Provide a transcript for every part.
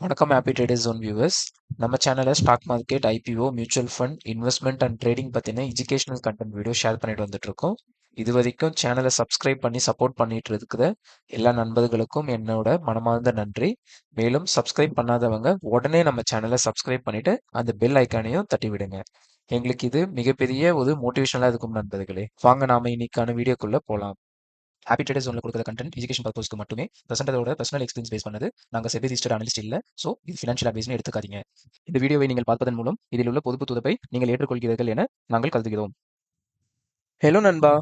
வணக்கம் happy traders one viewers நம்ம சேனலில் stock market IPO mutual fund investment and trading பற்றின எஜுகேஷனல் கண்டென்ட் வீடியோ ஷேர் பண்ணிட்டு வந்துட்டு இருக்கோம் இது வரைக்கும் சேனலை சப்ஸ்கிரைப் பண்ணி சப்போர்ட் பண்ணிட்டு இருக்கிற எல்லா நண்பர்களுக்கும் என்னோட மனமார்ந்த நன்றி. மேலும் சப்ஸ்கிரைப் பண்ணாதவங்க உடனே நம்ம சேனலை சப்ஸ்கிரைப் பண்ணிட்டு அந்த பெல் ஐக்கானையும் தட்டி விடுங்க எங்களுக்கு இது மிகப்பெரிய ஒரு மோட்டிவேஷனலாக இருக்கும் நண்பர்களே. வாங்க நாம இன்னைக்கான வீடியோக்குள்ளே போகலாம் ஹாப்பி ட்ரேடர்ஸ் ஜோனில் கொடுக்குற கண்டென்ட் எஜுகேஷன் பர்பஸ்க்கு மட்டுமே பிரசன்டரோட பர்சனல் எக்ஸ்பீரியன்ஸ் பேஸ் பண்ணது. நாங்கள் செபி ரிஜிஸ்டர் அனலிஸ்ட் இல்லை. ஸோ இது ஃபினான்ஷியல் அட்வைஸ்னு எடுத்துக்காதீங்க. இந்த வீடியோவை நீங்கள் பார்ப்பதன் மூலம் இதில் உள்ள பொதுப்பு துதப்பை நீங்கள் ஏற்றுக்கொள்கிறீர்கள் என நாங்கள் கருதுகிறோம். ஹலோ நண்பா.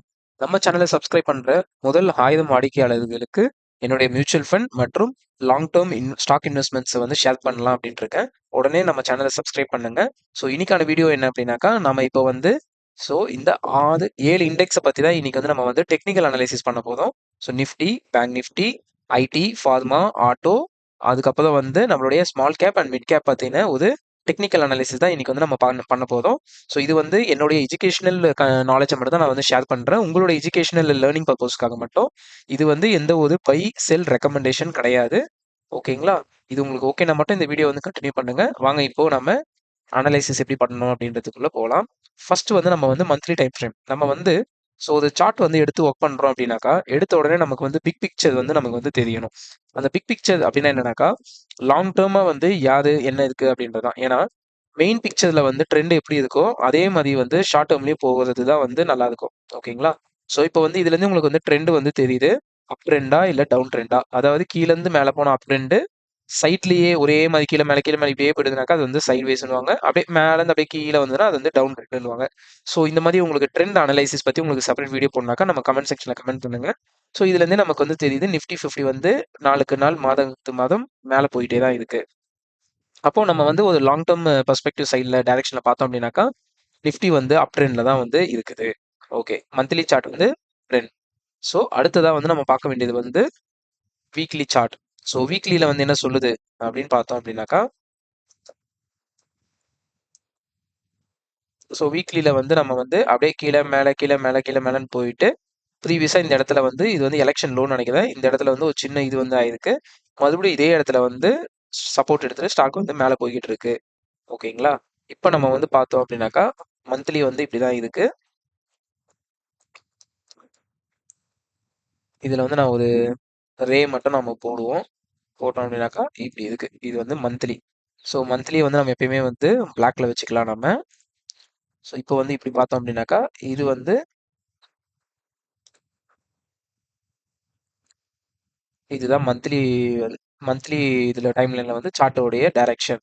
நம்ம சேனலை சப்ஸ்கிரைப் பண்ற முதல் ஆயிரம் வாடிக்கையாளர்களுக்கு என்னுடைய மியூச்சுவல் ஃபண்ட் மற்றும் லாங் டேர்ம் இன் ஸ்டாக் இன்வெஸ்ட்மெண்ட்ஸை வந்து ஷேர் பண்ணலாம் அப்படின்ட்டு இருக்கேன். உடனே நம்ம சேனலை சப்ஸ்கிரைப் பண்ணுங்க. ஸோ இன்னைக்கான வீடியோ என்ன அப்படின்னாக்கா நம்ம இப்போ வந்து ஸோ இந்த ஆறு ஏழு இண்டெக்ஸை பற்றி தான் இன்னைக்கு வந்து நம்ம வந்து டெக்னிக்கல் அனலைசிஸ் பண்ண போதும் so Nifty bank Nifty IT pharma auto அதுக்கப்புறம் வந்து நம்மளுடைய small cap and mid cap பார்த்தீங்கன்னா ஒரு டெக்னிக்கல் அனாலிசிஸ் தான் இன்னைக்கு வந்து நம்ம பண்ண பண்ண போதும் ஸோ இது வந்து என்னுடைய எஜுகேஷனல் நாலேஜை மட்டும் தான் நான் வந்து ஷேர் பண்ணுறேன் உங்களோட எஜுகேஷனல் லேர்னிங் பர்பஸ்க்காக மட்டும். இது வந்து எந்த ஒரு பை செல் ரெக்கமெண்டேஷன் கிடையாது. ஓகேங்களா இது உங்களுக்கு ஓகேனா மட்டும் இந்த வீடியோ வந்து கண்டினியூ பண்ணுங்க. வாங்க இப்போ நம்ம அனலைசிஸ் எப்படி பண்ணணும் அப்படின்றதுக்குள்ள போகலாம் ஃபர்ஸ்ட் வந்து நம்ம வந்து மந்த்லி டைம் ஃப்ரேம் நம்ம வந்து ஸோ ஒரு சார்ட் வந்து எடுத்து ஒர்க் பண்ணுறோம் அப்படின்னாக்கா எடுத்த உடனே நமக்கு வந்து பிக் பிக்சர் வந்து நமக்கு வந்து தெரியணும். அந்த பிக் பிக்சர் அப்படின்னா என்னன்னாக்கா லாங் டேர்மாக வந்து யாரு என்ன இருக்குது அப்படின்றது தான் ஏன்னா மெயின் பிக்சரில் வந்து ட்ரெண்ட் எப்படி இருக்கோ அதே மாதிரி வந்து ஷார்ட் டேர்ம்லேயும் போகிறது தான் வந்து நல்லா இருக்கும். ஓகேங்களா? ஸோ இப்போ வந்து இதுலேருந்து உங்களுக்கு வந்து ட்ரெண்டு வந்து தெரியுது. அப் ட்ரெண்டா இல்லை டவுன் ட்ரெண்டா அதாவது கீழேருந்து மேலே போன அப் ட்ரெண்டு சைட்லேயே ஒரே மாதிரி கீழே மேலே கீழே மேலே இப்படியே போயிடுதுனாக்கா அது வந்து சைட் வேஸ்னுவாங்க அப்படியே மேலேருந்து அப்படியே கீழே வந்துன்னா அது வந்து டவுன் ட்ரெண்ட்னுவாங்க ஸோ இந்த மாதிரி உங்களுக்கு ட்ரெண்ட் அனலைசிஸ் பற்றி உங்களுக்கு செப்பரேட் வீடியோ போடனாக்கா நம்ம கமெண்ட் செக்ஷனில் கமெண்ட் பண்ணுங்க. ஸோ இதுலேருந்து நமக்கு வந்து தெரியுது நிஃப்டி ஃபிஃப்டி வந்து நாளுக்கு நாள் மாதத்து மாதம் மேலே போயிட்டே தான் இருக்கு. அப்போ நம்ம வந்து ஒரு லாங் டேர்ம் பர்ஸ்பெக்டிவ் சைடில் டைரக்ஷனில் பார்த்தோம் அப்படின்னாக்கா நிஃப்டி வந்து அப் ட்ரெண்டில் தான் வந்து இருக்குது. ஓகே மந்த்லி சார்ட் வந்து ட்ரெண்ட் ஸோ அடுத்ததாக வந்து நம்ம பார்க்க வேண்டியது வந்து வீக்லி சார்ட் ஸோ வீக்லியில் வந்து என்ன சொல்லுது அப்படின்னு பார்த்தோம் அப்படின்னாக்கா ஸோ வீக்லியில் வந்து நம்ம வந்து அப்படியே கீழே மேலே கீழே மேலே கீழே மேலேன்னு போயிட்டு ப்ரீவியஸாக இந்த இடத்துல வந்து இது வந்து எலெக்ஷன் லோன் நினைக்கிறேன். இந்த இடத்துல வந்து ஒரு சின்ன இது வந்து ஆயிருக்கு. மறுபடியும் இதே இடத்துல வந்து சப்போர்ட் எடுத்துட்டு ஸ்டாக் வந்து மேலே போய்கிட்டு இருக்கு. ஓகேங்களா இப்போ நம்ம வந்து பார்த்தோம் அப்படின்னாக்கா மந்த்லி வந்து இப்படி தான் இருக்கு. இதில் வந்து நான் ஒரு ரே மட்டும் நம்ம போடுவோம். போட்டோம் அப்படின்னாக்கா இப்படி இருக்கு இது வந்து மந்த்லி ஸோ மந்த்லி வந்து நம்ம எப்பயுமே வந்து பிளாக்ல வச்சுக்கலாம் நம்ம ஸோ இப்போ வந்து இப்படி பார்த்தோம் அப்படின்னாக்கா இது வந்து இதுதான் மந்த்லி மந்த்லி இதில் டைம்லைனில் வந்து சார்ட்டோடைய டைரக்ஷன்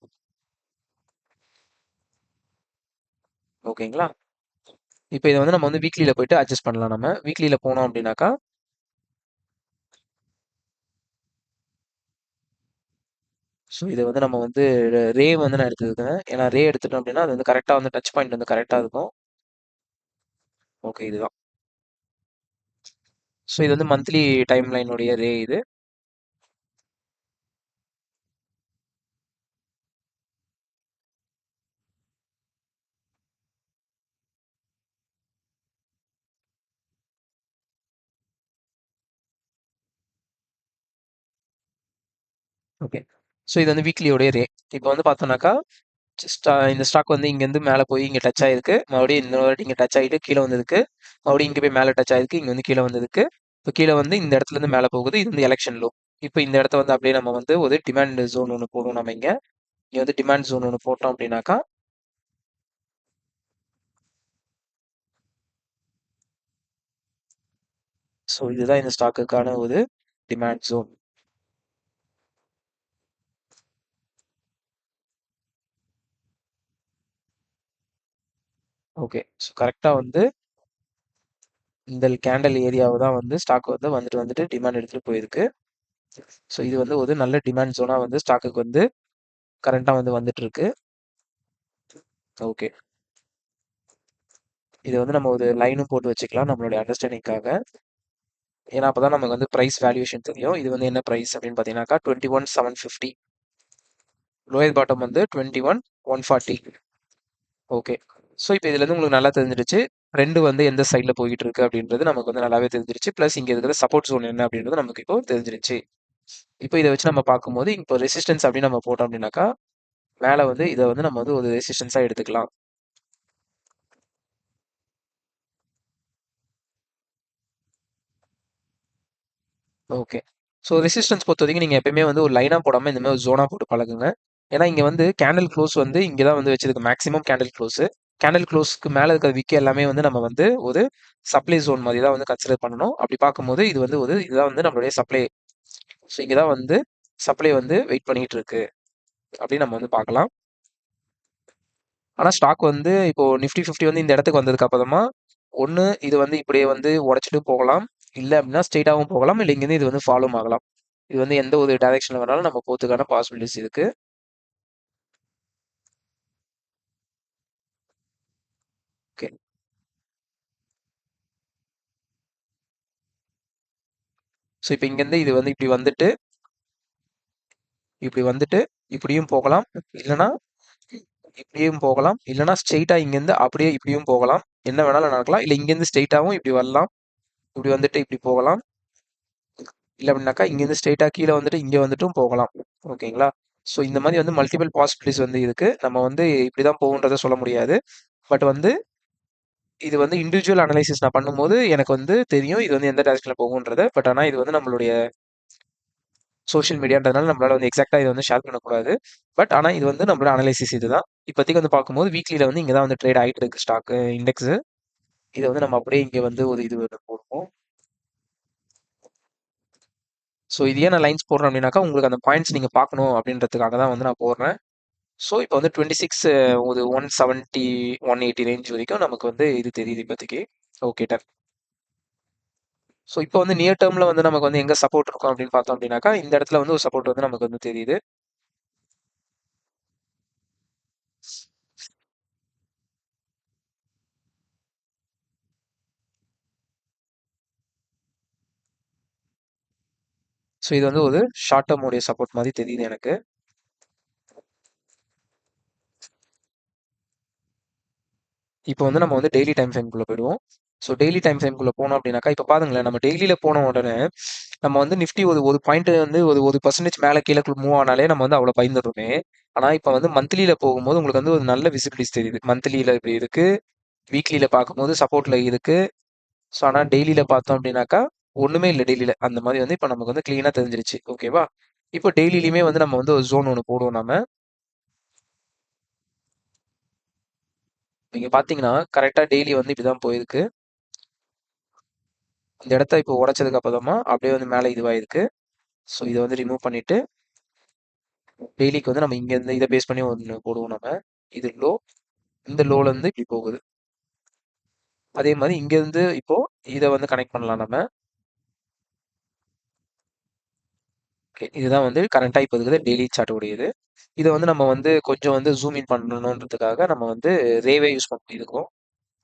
ஓகேங்களா இப்போ இதை வந்து நம்ம வந்து வீக்லியில் போயிட்டு அட்ஜஸ்ட் பண்ணலாம் நம்ம வீக்லியில் போனோம் அப்படின்னாக்கா ஸோ இதை வந்து நம்ம வந்து ரே வந்து நான் எடுத்துருக்கேன் ஏன்னா ரே எடுத்துட்டோம் அப்படின்னா அது வந்து கரெக்டாக வந்து டச் பாயிண்ட் வந்து கரெக்டாக இருக்கும். ஓகே இதுதான். ஸோ இது வந்து மந்த்லி டைம் லைனுடைய ரே இது. ஓகே ஸோ இது வந்து வீக்லியோடைய ரே இப்போ வந்து பார்த்தோம்னாக்கா இந்த ஸ்டாக் வந்து இங்கேருந்து மேலே போய் இங்கே டச் ஆயிருக்கு. மறுபடியும் இந்த வாட்டி இங்கே டச் ஆகிட்டு கீழே வந்ததுக்கு மறுபடியும் இங்கே போய் மேலே டச் ஆயிருக்கு இங்கே வந்து கீழே வந்ததுக்கு. இப்போ கீழே வந்து இந்த இடத்துல இருந்து மேலே போகுது இது வந்து எலெக்ஷன் லோ இப்போ இந்த இடத்த வந்து அப்படியே நம்ம வந்து ஒரு டிமாண்ட் ஜோன் ஒன்று போடுவோம் நம்ம இங்கே. இங்கே வந்து டிமாண்ட் ஜோன் ஒன்று போட்டோம் அப்படின்னாக்கா ஸோ இதுதான் இந்த ஸ்டாக்குக்கான ஒரு டிமாண்ட் ஜோன் ஓகே. ஸோ கரெக்டாக வந்து இந்த கேண்டல் ஏரியாவை தான் வந்து ஸ்டாக் வந்து வந்துட்டு வந்துட்டு டிமாண்ட் எடுத்துகிட்டு போயிருக்கு. ஸோ இது வந்து ஒரு நல்ல டிமாண்ட் ஜோனாக வந்து ஸ்டாக்குக்கு வந்து கரண்ட்டாக வந்து வந்துட்டு இருக்கு ஓகே. இது வந்து நம்ம ஒரு லைனும் போட்டு வச்சுக்கலாம் நம்மளுடைய அண்டர்ஸ்டாண்டிங்காக ஏன்னா அப்போ தான் நமக்கு வந்து ப்ரைஸ் வேல்யூஷன் தெரியும். இது வந்து என்ன ப்ரைஸ் அப்படின்னு பார்த்தீங்கன்னாக்கா twenty one seven fifty lower bottom வந்து twenty one one forty okay. So இப்போ இதுலேருந்து உங்களுக்கு நல்லா தெரிஞ்சிருச்சு ரெண்டு வந்து எந்த சைடில் போயிட்டு இருக்கு அப்படின்றது நமக்கு வந்து நல்லாவே தெரிஞ்சிருச்சு ப்ளஸ் இங்கே இருக்கிற சப்போர்ட் ஜோன் என்ன அப்படின்றது நமக்கு இப்போ தெரிஞ்சிருச்சு இப்போ இதை வச்சு நம்ம பார்க்கும்போது இப்போ ரெசிஸ்டன்ஸ் அப்படின்னு நம்ம போட்டோம் அப்படின்னாக்கா மேலே வந்து இதை வந்து நம்ம வந்து ஒரு ரெசிஸ்டன்ஸாக எடுத்துக்கலாம். ஓகே ஸோ ரெசிஸ்டன்ஸ் பொறுத்த வரைக்கும் நீங்கள் எப்பயுமே வந்து ஒரு லைனாக போடாமல் இந்த மாதிரி ஒரு ஜோனாக போட்டு பழகுங்க. ஏன்னா இங்கே வந்து கேண்டில் க்ளோஸ் வந்து இங்கே தான் வந்து வச்சிருக்கு. மேக்ஸிமம் கேண்டில் க்ளோஸு கேண்டில் க்ளோஸ்க்கு மேலே இருக்கிற விக்க எல்லாமே வந்து நம்ம வந்து ஒரு சப்ளை ஜோன் மாதிரி தான் வந்து கன்சிடர் பண்ணணும். அப்படி பார்க்கும்போது இது வந்து ஒரு இதுதான் வந்து நம்மளுடைய சப்ளை ஸோ இங்கே தான் வந்து சப்ளை வந்து வெயிட் பண்ணிட்டு இருக்கு அப்படின்னு நம்ம வந்து பார்க்கலாம். ஆனால் ஸ்டாக் வந்து இப்போ நிஃப்டி ஃபிஃப்டி வந்து இந்த இடத்துக்கு வந்ததுக்கு அப்புறமா ஒன்று இது வந்து இப்படியே வந்து உடச்சிட்டு போகலாம். இல்லை அப்படின்னா ஸ்ட்ரெயிட்டாகவும் போகலாம். இல்லை இங்கேருந்து இது வந்து ஃபாலோ ஆகலாம். இது வந்து எந்த ஒரு டைரக்ஷனில் வேணாலும் நம்ம போகிறதுக்கான பாசிபிலிட்டிஸ் இருக்குது ஓகே ஸோ இப்போ இங்கேருந்து இது வந்து இப்படி வந்துட்டு இப்படி வந்துட்டு இப்படியும் போகலாம். இல்லைன்னா இப்படியும் போகலாம். இல்லைன்னா ஸ்ட்ரெயிட்டா இங்கேருந்து அப்படியே இப்படியும் போகலாம். என்ன வேணாலும் நடக்கலாம். இல்லை இங்கேருந்து ஸ்ட்ரெயிட்டாகவும் இப்படி வரலாம். இப்படி வந்துட்டு இப்படி போகலாம். இல்லை அப்படின்னாக்கா இங்கேருந்து ஸ்ட்ரெயிட்டா கீழே வந்துட்டு இங்கே வந்துட்டும் போகலாம். ஓகேங்களா? ஸோ இந்த மாதிரி வந்து மல்டிபிள் பாசிபிலிட்டிஸ் வந்து இருக்கு. நம்ம வந்து இப்படி தான் போகுன்றதை சொல்ல முடியாது. பட் வந்து இது வந்து இண்டிவிஜுவல் அனலைசிஸ் நான் பண்ணும்போது எனக்கு வந்து தெரியும் இது வந்து எந்த டேரக்ஷனில் போகுன்றது பட் ஆனால் இது வந்து நம்மளுடைய சோஷியல் மீடியான்றதுனால நம்மளால வந்து எக்ஸாக்டா இதை வந்து ஷேர் பண்ணக்கூடாது. பட் ஆனால் இது வந்து நம்மளோட அனலைசிஸ் இதுதான். இப்போதைக்கு வந்து பார்க்கும்போது வீக்லியில் வந்து இங்கே தான் வந்து ட்ரேட் ஆகிட்டு இருக்கு ஸ்டாக் இண்டெக்ஸ் இதை வந்து நம்ம அப்படியே இங்கே வந்து ஒரு இது வந்து போடுவோம். ஸோ இது ஏன் நான் லைன்ஸ் போடுறேன் அப்படின்னாக்கா உங்களுக்கு அந்த பாயிண்ட்ஸ் நீங்கள் பார்க்கணும் அப்படின்றதுக்காக தான் வந்து நான் போடுறேன். ஸோ இப்போ வந்து டுவெண்ட்டி சிக்ஸ் ஒரு one seventy one eighty range வரைக்கும் நமக்கு வந்து இது தெரியுது இப்போதைக்கு. ஓகே டன் ஸோ இப்போ வந்து நியர் டேர்மில் வந்து நமக்கு வந்து எங்கே சப்போர்ட் இருக்கும் அப்படின்னு பார்த்தோம் அப்படின்னாக்கா இந்த இடத்துல வந்து ஒரு சப்போர்ட் வந்து நமக்கு வந்து தெரியுது. ஸோ இது வந்து ஒரு ஷார்ட் டேர்முடைய சப்போர்ட் மாதிரி தெரியுது எனக்கு. இப்போ வந்து நம்ம வந்து டெய்லி டைம் ஃப்ரேம்குள்ளே போயிடுவோம். ஸோ டெய்லி டைம் ஃப்ரேம்குள்ளே போனோம் அப்படின்னாக்கா இப்போ பாருங்களேன் நம்ம டெய்லியில் போன உடனே நம்ம வந்து நிஃப்டி ஒரு ஒரு பாயிண்ட் வந்து ஒரு ஒரு பர்சன்டேஜ் மேலே கீழே மூவ் ஆனாலே நம்ம வந்து அவ்வளோ பயந்துடுறோமே. ஆனால் இப்போ வந்து மந்த்லியில் போகும்போது உங்களுக்கு வந்து ஒரு நல்ல விசிபிலிட்டிஸ் தெரியுது. மந்த்லியில் இப்படி இருக்கு வீக்லியில் பார்க்கும்போது சப்போர்ட்டில் இருக்கு. ஸோ ஆனால் டெய்லியில் பார்த்தோம் அப்படின்னாக்கா ஒன்றுமே இல்லை டெய்லியில் அந்த மாதிரி வந்து இப்போ நமக்கு வந்து க்ளீனாக தெரிஞ்சிருச்சு. ஓகேவா இப்போ டெய்லிலையுமே வந்து நம்ம வந்து ஒரு ஜோன் ஒன்று போடுவோம் நம்ம நீங்க பாத்தீங்கன்னா கரெக்டா டெய்லி வந்து இப்படிதான் போயிருக்கு. இந்த இடத்த இப்போ உடைச்சதுக்கு அப்புறமா அப்படியே வந்து மேலே இதுவாயிருக்கு. ஸோ இதை வந்து ரிமூவ் பண்ணிட்டு டெய்லிக்கு வந்து நம்ம இங்கே இருந்து இதை பேஸ் பண்ணி ஒன்று போடுவோம் நம்ம. இது லோ இந்த லோல இருந்து இப்படி போகுது. அதே மாதிரி இங்கேருந்து இப்போ இதை வந்து கனெக்ட் பண்ணலாம் நம்ம. ஓகே. இதுதான் வந்து கரண்டா இப்போ இருக்குது டெய்லி சார்ட் உடையது. இதை வந்து நம்ம வந்து கொஞ்சம் வந்து ஜூம் இன் பண்ணணுன்றதுக்காக நம்ம வந்து ரேவே யூஸ் பண்ணிருக்கோம்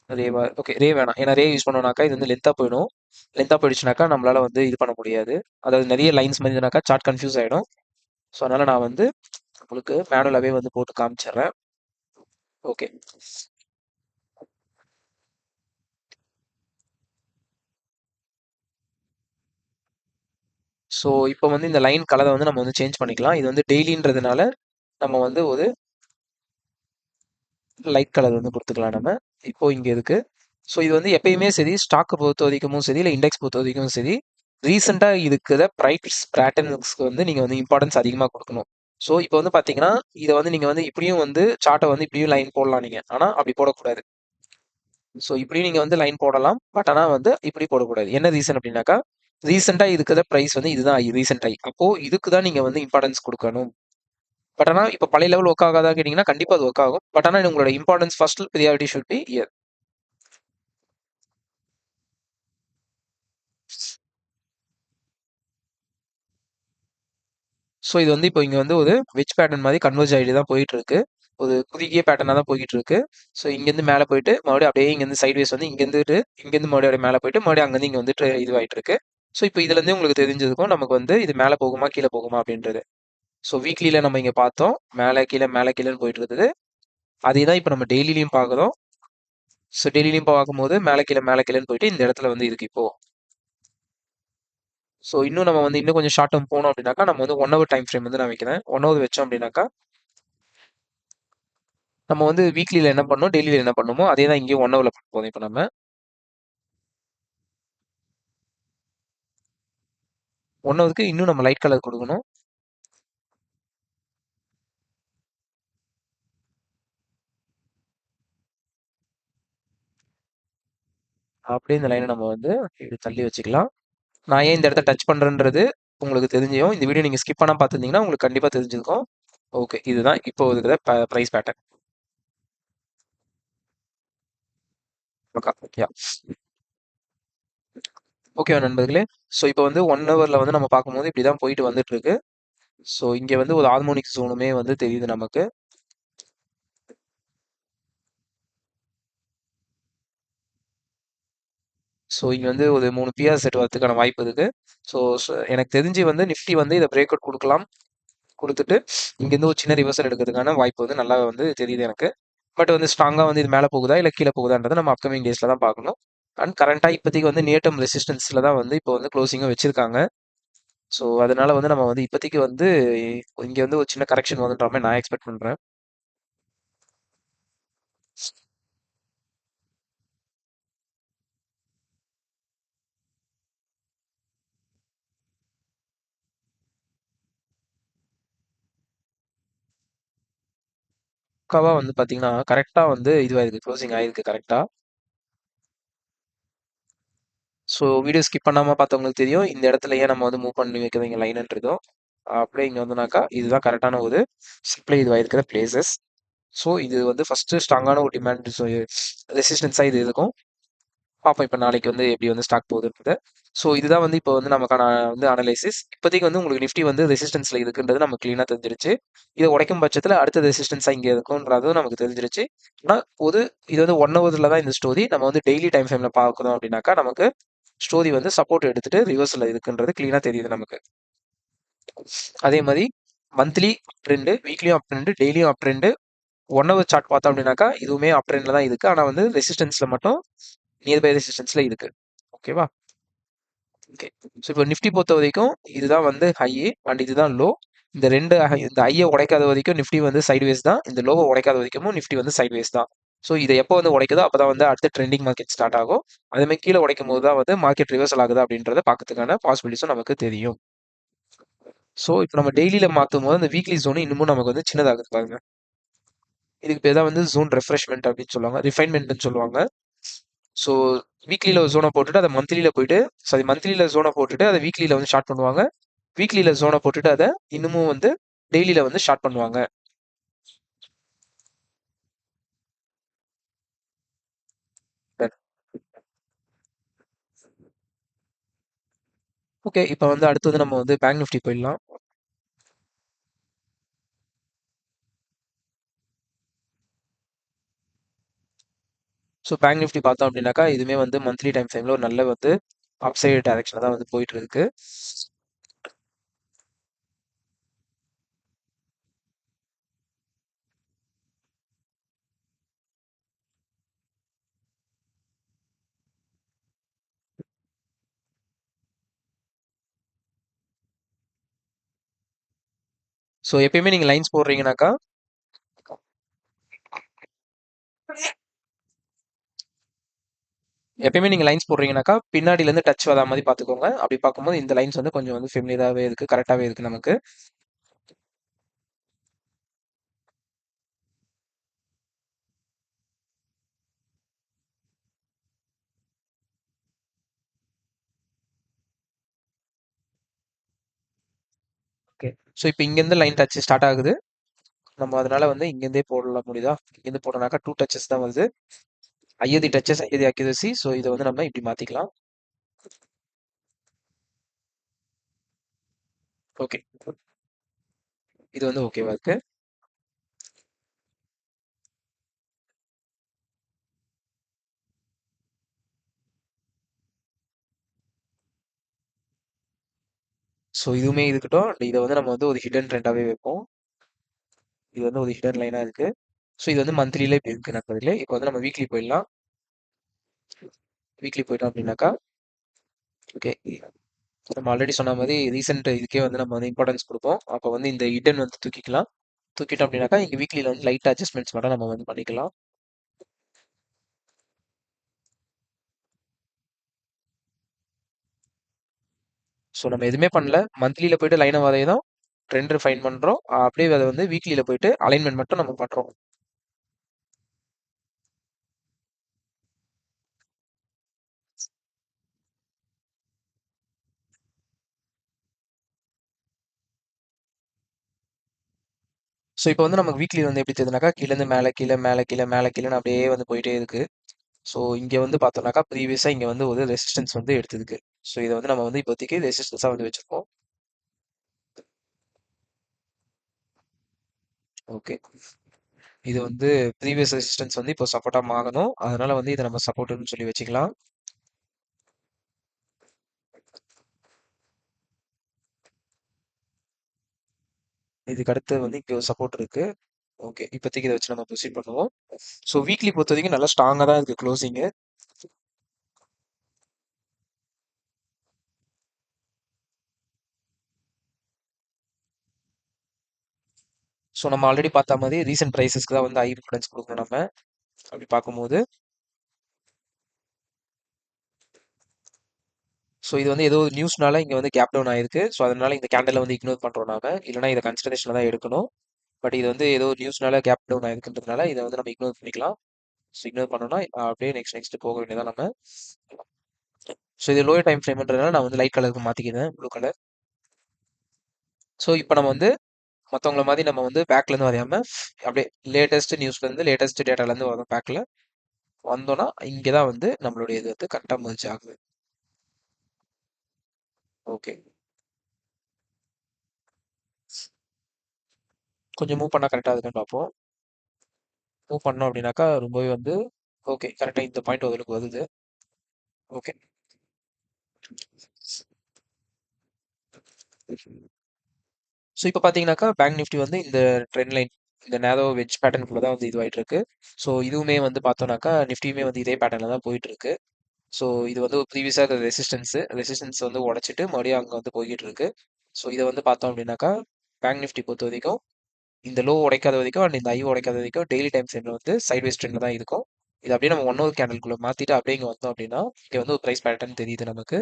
ரேவா ஓகே ரே வேணாம். ஏன்னா ரே யூஸ் பண்ணோம்னாக்கா இது வந்து லென்த்தாக போயிடும். லென்த்தாக போயிடுச்சுனாக்கா நம்மளால் வந்து இது பண்ண முடியாது. அதாவது நிறைய லைன்ஸ் மாதிரினாக்கா சார்ட் கன்ஃபியூஸ் ஆகிடும் ஸோ அதனால் நான் வந்து உங்களுக்கு மேனுவலாகவே வந்து போட்டு காமிச்சிடுறேன். ஓகே. ஸோ இப்போ வந்து இந்த லைன் கலரை வந்து நம்ம வந்து சேஞ்ச் பண்ணிக்கலாம். இது வந்து டெய்லின்றதுனால நம்ம வந்து ஒரு லைட் கலர் வந்து கொடுத்துக்கலாம் நம்ம. இப்போ இங்கே இருக்குது ஸோ இது வந்து எப்பயுமே சரி ஸ்டாக்கை பொறுத்த வரைக்கும் சரி இல்லை இண்டெக்ஸ் பொறுத்த வரைக்கும் சரி ரீசெண்டாக இருக்கிற ப்ரைட்ஸ் பேட்டர்ன்ஸ்க்கு வந்து நீங்கள் வந்து இம்பார்ட்டன்ஸ் அதிகமாக கொடுக்கணும். ஸோ இப்போ வந்து பார்த்தீங்கன்னா இதை வந்து நீங்கள் வந்து இப்படியும் வந்து சார்ட்டை வந்து இப்படியும் லைன் போடலாம் நீங்கள் ஆனால் அப்படி போடக்கூடாது. ஸோ இப்படியும் நீங்கள் வந்து லைன் போடலாம். பட் ஆனால் வந்து இப்படி போடக்கூடாது. என்ன ரீசன் அப்படின்னாக்கா ரீசெண்டாக இருக்கிற ப்ரைஸ் வந்து இதுதான் ரீசெண்ட் ஆகி அப்போ இதுக்கு தான் நீங்கள் வந்து இம்பார்ட்டன்ஸ் கொடுக்கணும். பட் ஆனால் இப்போ பழைய லெவல் ஒர்க் ஆகாதான் கேட்டிங்கன்னா கண்டிப்பாக அது ஒர்க் ஆகும். பட் ஆனால் உங்களோட importance first priority should be year so இது வந்து இப்போ இங்கே வந்து ஒரு வெஜ் பேட்டர்ன் மாதிரி கன்வர்ஜ் ஆகிட்டு தான் போயிட்டு இருக்கு ஒரு குறுகிய பேட்டர்னாக தான் போயிட்டு இருக்கு ஸோ இங்கேருந்து மேலே போயிட்டு மறுபடியும் அப்படியே இங்கேருந்து சைட்வேஸ் வந்து இங்கேருந்து இங்கேருந்து மறுபடியும் அப்படியே மேலே போயிட்டு மறுபடியும் அங்கேருந்து இங்கே வந்துட்டு இதுவாகிட்டு இருக்கு ஸோ இப்போ இதுலேருந்து உங்களுக்கு தெரிஞ்சதுக்கும் நமக்கு வந்து இது மேலே போகுமா கீழே போகுமா அப்படின்றது. ஸோ வீக்லியில் நம்ம இங்கே பார்த்தோம் மேலே கீழே மேலே கீழேன்னு போயிட்டு இருந்தது அதே தான் இப்போ நம்ம டெய்லிலையும் பார்க்குறோம். ஸோ டெய்லிலையும் பார்க்கும்போது மேலே கீழே மேலே கீழேன்னு போயிட்டு இந்த இடத்துல வந்து இருக்கு இப்போ. ஸோ இன்னும் நம்ம வந்து இன்னும் கொஞ்சம் ஷார்ட் டேர்ம் போனோம் அப்படின்னாக்கா நம்ம வந்து ஒன் ஹவர் டைம் ஃப்ரேம் வந்து நான் வைக்கிறேன். ஒன் ஹவர் வச்சோம் அப்படின்னாக்கா நம்ம வந்து வீக்லியில் என்ன பண்ணோம் டெய்லியில் என்ன பண்ணுமோ அதே தான் இங்கேயும் ஒன் ஹவரில் பண்ண போதும் இப்போ நம்ம. ஒன்னதுக்கு இன்னும் நம்ம லைட் கலர் கொடுக்கணும். அப்படியே இந்த லைனை நம்ம வந்து இப்படி தள்ளி வச்சுக்கலாம். நான் ஏன் இந்த இடத்த டச் பண்ணுறேன்றது உங்களுக்கு தெரிஞ்சிடும். இந்த வீடியோ நீங்கள் ஸ்கிப் பண்ணால் பார்த்துருந்தீங்கன்னா உங்களுக்கு கண்டிப்பாக தெரிஞ்சிருக்கும். ஓகே இதுதான் இப்போ இருக்கிற ப்ரைஸ் பேட்டர்ன் ஓகே ஓகே நண்பர்களே. ஸோ இப்போ வந்து ஒன் ஹவரில் வந்து நம்ம பார்க்கும்போது இப்படி தான் போயிட்டு வந்துட்டு இருக்கு ஸோ இங்கே வந்து ஒரு ஹார்மோனிக் ஜோனுமே வந்து தெரியுது நமக்கு. ஸோ இங்கே வந்து ஒரு மூணு பிஆர் செட் வரதுக்கான வாய்ப்பு இருக்கு. ஸோ எனக்கு தெரிஞ்சு வந்து நிஃப்டி வந்து இதை பிரேக் அவுட் கொடுக்கலாம். கொடுத்துட்டு இங்கேருந்து ஒரு சின்ன ரிவர்சல் எடுக்கிறதுக்கான வாய்ப்பு வந்து நல்லா வந்து தெரியுது எனக்கு. பட் வந்து ஸ்ட்ராங்காக வந்து இது மேலே போகுதா? இல்லை கீழே போகுதான்றதை நம்ம அப்கமிங் டேஸில் தான் பார்க்கணும். அண்ட் கரண்ட்டாக இப்போதைக்கு வந்து நியர் ரெசிஸ்டன்ஸில் தான் வந்து இப்போ வந்து க்ளோசிங்கும் வச்சிருக்காங்க. ஸோ அதனால வந்து நம்ம வந்து இப்போதைக்கு வந்து இங்கே வந்து ஒரு சின்ன கரெக்ஷன் வந்துன்ற மாதிரி நான் எக்ஸ்பெக்ட் பண்ணுறேன் பக்காவாக வந்து பார்த்தீங்கன்னா கரெக்டாக வந்து இதுவாயிருக்கு க்ளோசிங் ஆயிருக்கு கரெக்டாக ஸோ வீடியோ ஸ்கிப் பண்ணாமல் பார்த்தவங்களுக்கு தெரியும். இந்த இடத்துல ஏன் நம்ம வந்து மூவ் பண்ணி வைக்கிறீங்க லைன்ன்றதும் அப்படியே இங்கே வந்தோம்னாக்கா இதுதான் கரெக்டான ஒரு சப்ளை இதுவாயிருக்கிற பிளேசஸ் ஸோ இது வந்து ஃபஸ்ட்டு ஸ்ட்ராங்கான ஒரு டிமாண்ட் ரெசிஸ்டன்ஸாக இது இருக்கும் பார்ப்போம் இப்போ நாளைக்கு வந்து எப்படி வந்து ஸ்டாக் போகுதுன்றது. ஸோ இதுதான் வந்து இப்போ வந்து நமக்கான வந்து அனலைசிஸ் இப்போதைக்கு வந்து உங்களுக்கு நிஃப்டி வந்து ரெசிஸ்டன்ஸில் இருக்குன்றது நமக்கு க்ளீனாக தெரிஞ்சிருச்சு. இதை உடைக்கும் பட்சத்தில் அடுத்த ரெசிஸ்டன்ஸாக இங்கே இருக்குன்றதும் நமக்கு தெரிஞ்சிருச்சு. ஆனால் ஒரு இது வந்து ஒன் ஹவரில் தான் இந்த ஸ்டோரி நம்ம வந்து டெய்லி டைம் ஃப்ரேமில் பார்க்கணும் அப்படின்னாக்கா நமக்கு ஸ்டோரி வந்து சப்போர்ட் எடுத்துட்டு ரிவர்ஸில் இருக்குன்றது க்ளீனாக தெரியுது நமக்கு. அதே மாதிரி மந்த்லி அப் ட்ரெண்டு வீக்லியும் அப் ட்ரெண்டு டெய்லியும் up trend one hour chart பார்த்தோம் அப்படின்னாக்கா இதுவுமே அப் ட்ரெண்டில் தான் இருக்குது ஆனால் வந்து ரெசிஸ்டன்ஸில் மட்டும் நியர்பை ரெசிஸ்டன்ஸில் இருக்குது ஓகேவா ஓகே ஸோ இப்போ நிஃப்டி பொறுத்த வரைக்கும் இதுதான் வந்து ஹை அண்ட் இதுதான் லோ இந்த ரெண்டு இந்த ஐயை உடைக்காத வரைக்கும் நிஃப்டி வந்து சைட்வேஸ் தான். இந்த லோவை உடைக்காத வரைக்கும் நிஃப்டி வந்து சைட்வேஸ் தான். ஸோ இதை எப்போ வந்து உடைக்குதோ அப்போ தான் வந்து அடுத்த ட்ரெண்டிங் மார்க்கெட் ஸ்டார்ட் ஆகும். அதேமாதிரி கீழே உடைக்கும் போது தான் வந்து மார்க்கெட் ரிவர்சல் ஆகுது அப்படின்றத பார்க்கறதுக்கான பாசிபிலிட்டிஸும் நமக்கு தெரியும். ஸோ இப்போ நம்ம டெய்லியில் மாற்றும் போது அந்த வீக்லி ஜோன் இன்னமும் நமக்கு வந்து சின்னதாகுது பாருங்க. இதுக்கு பேர் தான் வந்து ஜோன் ரெஃப்ரெஷ்மெண்ட் அப்படின்னு சொல்லுவாங்க. ரிஃபைன்மெண்ட்னு சொல்லுவாங்க. ஸோ வீக்லியில் ஒரு ஜோனை போட்டுட்டு அதை மந்த்லியில் போயிட்டு சாரி மந்த்லியில் ஜோனை போட்டுட்டு அதை வீக்லியில் வந்து ஷார்ட் பண்ணுவாங்க. வீக்லியில் ஜோனை போட்டுட்டு அதை இன்னமும் வந்து டெய்லியில் வந்து ஷார்ட் பண்ணுவாங்க. ஓகே இப்போ வந்து அடுத்தது நம்ம வந்து பேங்க் நிஃப்டி போயிடலாம். ஸோ பேங்க் நிஃப்டி பார்த்தோம் அப்படின்னாக்கா இதுவுமே வந்து மந்த்லி டைம் ஃப்ரேமில் ஒரு நல்ல வந்து அப்சைட் சைடு தான் வந்து போயிட்டு இருக்கு. ஸோ எப்பயுமே நீங்கள் லைன்ஸ் போடுறீங்கனாக்கா எப்பயுமே நீங்கள் லைன்ஸ் போடுறீங்கனாக்கா பின்னாடிலேருந்து டச் வர மாதிரி பார்த்துக்கோங்க. அப்படி பார்க்கும்போது இந்த லைன்ஸ் வந்து கொஞ்சம் வந்து ஃபெமிலியராகவே இருக்குது கரெக்டாகவே இருக்குது நமக்கு. ஓகே. ஸோ இப்போ இங்கேருந்து லைன் டச் ஸ்டார்ட் ஆகுது. நம்ம அதனால வந்து இங்கேருந்தே போடலாம் முடியுதா இங்கேருந்து போட்டோம்னாக்கா டூ டச்சஸ் தான் வருது. ஐயதி டச்சஸ் ஐயதி அக்யூரசி ஸோ இதை வந்து நம்ம இப்படி மாற்றிக்கலாம் ஓகே இது வந்து ஓகேவா இருக்கு. ஸோ இதுவுமே இருக்கட்டும். இதை வந்து நம்ம வந்து ஒரு ஹிடன் ட்ரெண்டாகவே வைப்போம். இது வந்து ஒரு ஹிடன் லைனாக இருக்கு. ஸோ இது வந்து மந்த்லியில இப்படி இருக்கு நண்பர்களே இப்போ வந்து நம்ம வீக்லி போயிடலாம். வீக்லி போயிட்டோம் அப்படின்னாக்கா ஓகே நம்ம ஆல்ரெடி சொன்ன மாதிரி ரீசெண்ட் இதுக்கே வந்து நம்ம வந்து இம்பார்ட்டன்ஸ் கொடுப்போம். அப்போ வந்து இந்த இடன் வந்து தூக்கிக்கலாம். தூக்கிட்டோம் அப்படின்னாக்கா இங்கே வீக்லியில் வந்து லைட் அட்ஜஸ்ட்மெண்ட்ஸ் மட்டும் நம்ம வந்து பண்ணிக்கலாம். ஸோ நம்ம எதுவுமே பண்ணல. மந்த்லியில் போயிட்டு லைனை வரையதும் ட்ரெண்ட் ஃபைன் பண்ணுறோம் அப்படியே அதை வந்து வீக்லியில் போயிட்டு அலைன்மெண்ட் மட்டும் நம்ம பண்ணுறோம் ஸோ இப்போ வந்து நமக்கு வீக்லி வந்து எப்படி தெரியுதுனாக்கா கீழேருந்து மேலே கீழே மேலே கீழே மேலே கீழேன்னு அப்படியே வந்து போயிட்டே இருக்குது ஸோ இங்கே வந்து பார்த்தோம்னாக்கா ப்ரீவியஸாக இங்கே வந்து ஒரு ரெசிஸ்டன்ஸ் வந்து எடுத்ததுக்கு. ஸோ இதை வந்து நம்ம வந்து இப்போதைக்கு ரெசிஸ்டன்ஸாக வந்து வச்சுருக்கோம். ஓகே இது வந்து ப்ரீவியஸ் ரெசிஸ்டன்ஸ் வந்து இப்போ சப்போர்ட்டாக மாறணும். அதனால வந்து இதை நம்ம சப்போர்ட்டுன்னு சொல்லி வச்சுக்கலாம். இதுக்கு அடுத்து வந்து இங்கே சப்போர்ட் இருக்கு. ஓகே இப்போதைக்கு இதை வச்சு நம்ம ப்ரொசீட் பண்ணுவோம். ஸோ வீக்லி பொறுத்த வரைக்கும் நல்லா ஸ்ட்ராங்காக தான் இருக்குது க்ளோசிங்கு ஸோ நம்ம ஆல்ரெடி பார்த்த மாதிரி ரீசெண்ட் ப்ரைஸஸ்க்கு தான் வந்து ஹை இம்பார்ட்டன்ஸ் கொடுக்கணும் நம்ம. அப்படி பார்க்கும்போது ஸோ இது வந்து ஏதோ நியூஸ்னால இங்கே வந்து கேப் டவுன் ஆயிருக்கு. ஸோ அதனால இந்த கேண்டலை வந்து இக்னோர் பண்ணுறோம் நாம. இல்லைனா இதை கன்சிடரேஷனில் தான் எடுக்கணும். பட் இது வந்து ஏதோ நியூஸ்னால கேப் டவுன் ஆயிருக்குன்றதுனால இதை வந்து நம்ம இக்னோர் பண்ணிக்கலாம். ஸோ இக்னோர் பண்ணோம்னா அப்படியே நெக்ஸ்ட் நெக்ஸ்ட் போக வேண்டியதான் நம்ம. ஸோ இது லோயர் டைம் ஃப்ரேம்ன்றதுனால நான் வந்து லைட் கலருக்கு மாற்றிக்கிறேன் ப்ளூ கலர் ஸோ இப்போ நம்ம வந்து மற்றவங்கள மாதிரி நம்ம வந்து பேக்லேருந்து வரையாமல் அப்படியே லேட்டஸ்ட் நியூஸ்லேருந்து லேட்டஸ்ட் டேட்டாலேருந்து வரும் பேக்கில் வந்தோன்னா இங்கே தான் வந்து நம்மளுடைய இது வந்து கரெக்டாக மர்ஜ் ஆகுது. ஓகே கொஞ்சம் மூவ் பண்ணால் கரெக்டாக இருக்குன்னு பார்ப்போம். மூவ் பண்ணோம் அப்படின்னாக்கா ரொம்பவே வந்து ஓகே கரெக்டாக இந்த பாயிண்ட் உங்களுக்கு வருது. ஓகே ஸோ இப்போ பார்த்தீங்கன்னாக்கா பேங்க் நிஃப்டி வந்து இந்த ட்ரெண்ட் லைன் இந்த நேரோ வெஜ் பேட்டர்னுக்குள்ள தான் வந்து இதுவாயிட்டு இருக்கு ஸோ இதுவுமே வந்து பார்த்தோம்னாக்கா நிஃப்டியுமே வந்து இதே பேட்டர்னில் தான் போயிட்டு இருக்கு ஸோ இது வந்து ப்ரீவியஸாக ரெசிஸ்டன்ஸ் ரெசிஸ்டன்ஸ் வந்து உடச்சிட்டு மறுபடியும் அங்கே வந்து போய்கிட்டு இருக்கு ஸோ இதை வந்து பார்த்தோம் அப்படின்னாக்கா பேங்க் நிஃப்டி பொறுத்த வரைக்கும் இந்த லோ உடைக்காத வரைக்கும் அண்ட் இந்த ஐ உடைக்காத வரைக்கும் டெய்லி டைம் சென்டர் வந்து சைட்வேஸ் ட்ரெண்ட் தான் இருக்கும். இது அப்படியே நம்ம ஒன் ஹவர் கேண்டலுக்குள்ள மாற்றிட்டு அப்படியே இங்கே வந்தோம் அப்படின்னா இங்கே வந்து ஒரு ப்ரைஸ் பேட்டர்ன் தெரியுது நமக்கு.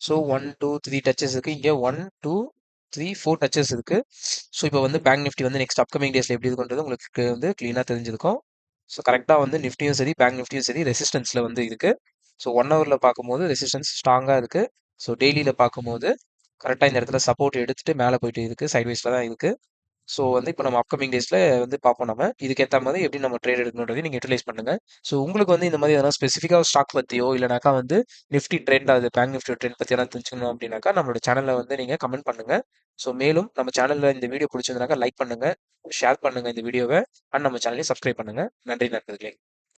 So one two three touches இருக்குது இங்கே one two three four touches இருக்குது ஸோ இப்போ வந்து பேங்க் நிஃப்டி வந்து நெக்ஸ்ட் அப்கமிங் டேஸில் எப்படி இருக்குன்றது உங்களுக்கு வந்து க்ளீனாக தெரிஞ்சிருக்கும். ஸோ கரெக்டாக வந்து நிஃப்டியும் சரி பேங்க் நிஃப்டியும் சரி ரெசிஸ்டன்ஸில் வந்து இருக்குது ஸோ ஒன் ஹவரில் பார்க்கும்போது ரெசிஸ்டன்ஸ் ஸ்ட்ராங்காக இருக்குது ஸோ டெய்லியில் பார்க்கும்போது கரெக்டாக இந்த இடத்துல சப்போர்ட் எடுத்துகிட்டு மேலே போயிட்டு இருக்குது சைட்வைஸில் தான் இருக்குது ஸோ வந்து இப்போ நம்ம அப்கமிங் டேஸில் வந்து பார்ப்போம் நம்ம. இதுக்கேற்ற மாதிரி எப்படி நம்ம ட்ரேட் எடுக்கணுன்றதை நீங்கள் யூட்டிலைஸ் பண்ணுங்க. ஸோ உங்களுக்கு வந்து இந்த மாதிரி எதனா ஸ்பெசிஃபிக்காக ஸ்டாக் பற்றியோ இல்லைனாக்கா வந்து நிஃப்டி ட்ரெண்ட் அது பேங்க் நிஃப்டி ட்ரெண்ட் பற்றி எதனா தெரிஞ்சுக்கணும் அப்படின்னாக்கா நம்மளோட சேனலில் வந்து நீங்கள் கமெண்ட் பண்ணுங்க. ஸோ மேலும் நம்ம சேனலில் இந்த வீடியோ பிடிச்சிருந்தாக்கா லைக் பண்ணுங்க ஷேர் பண்ணுங்க இந்த வீடியோவை அண்ட் நம்ம சேனலையும் சப்ஸ்கிரைப் பண்ணுங்க. நன்றி நண்பர்களே.